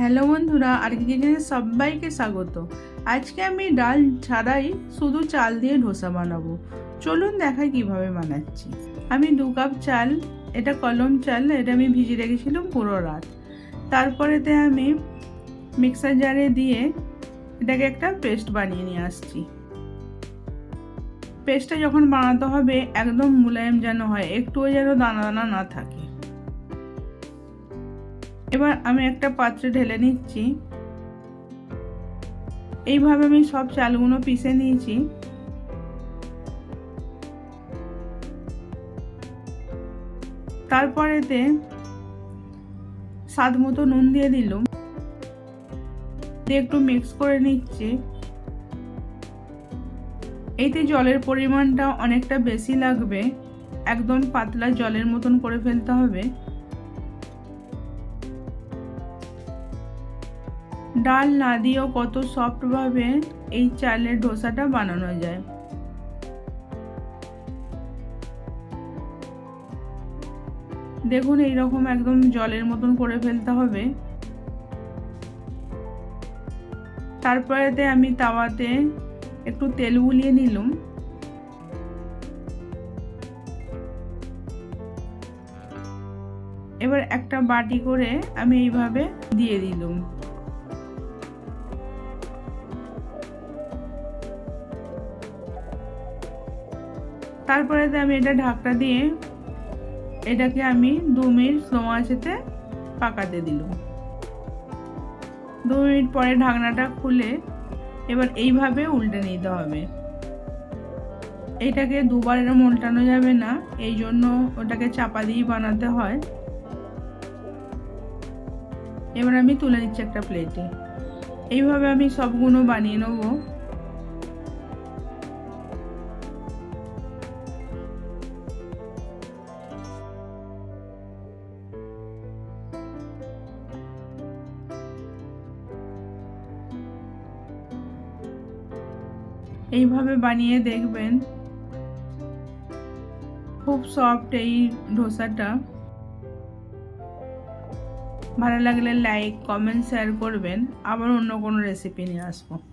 Hello বন্ধুরা আর কিচেনে সবাইকে স্বাগত। আজকে আমি ডাল ছাড়াই শুধু চাল দিয়ে ধোসা বানাবো। চলুন দেখাই কীভাবে বানাচ্ছি। আমি দু কাপ চাল, এটা কলম চাল, এটা আমি ভিজিয়ে রেখেছিলাম পুরো রাত। তারপরেতে আমি মিক্সার জারে দিয়ে এটাকে একটা পেস্ট বানিয়ে নিয়ে আসছি। পেস্টটা যখন বানাতে হবে, একদম মুলায়ম যেন হয়, একটুও যেন দানা দানা না থাকে। এবার আমি একটা পাত্রে ঢেলে নিচ্ছি। এইভাবে আমি সব চালগুলো পিষে নিয়েছি। তারপরেতে স্বাদ মতো নুন দিয়ে দিলাম। দিয়ে একটু মিক্স করে নিচ্ছি। এইতে জলের পরিমাণটা অনেকটা বেশি লাগবে। একদম পাতলা জলের মতন করে ফেলতে হবে। ডাল না দিয়েও কত সফটভাবে এই চালের ডোসাটা বানানো যায়। দেখুন, এইরকম একদম জলের মতন করে ফেলতে হবে। তারপরেতে আমি তাওয়াতে একটু তেল বুলিয়ে নিলাম। এবার একটা বাটি করে আমি এইভাবে দিয়ে দিলাম। তারপরে আমি এটা ঢাকটা দিয়ে এটাকে আমি দু মিনিট স্লো আঁচেতে পাকাতে দিলাম। দু মিনিট পরে ঢাকনাটা খুলে এবার এইভাবে উল্টে নিতে হবে। এটাকে দুবার এরম উল্টানো যাবে না, এই জন্য ওটাকে চাপা দিয়েই বানাতে হয়। এবার আমি তুলে নিচ্ছি একটা প্লেটে এইভাবে আমি সবগুলো বানিয়ে নেব। এইভাবে বানিয়ে দেখবেন। খুব সফট এই ধোসাটা। ভালো লাগলে লাইক কমেন্ট শেয়ার করবেন। আবার অন্য কোনো রেসিপি নিয়ে আসব।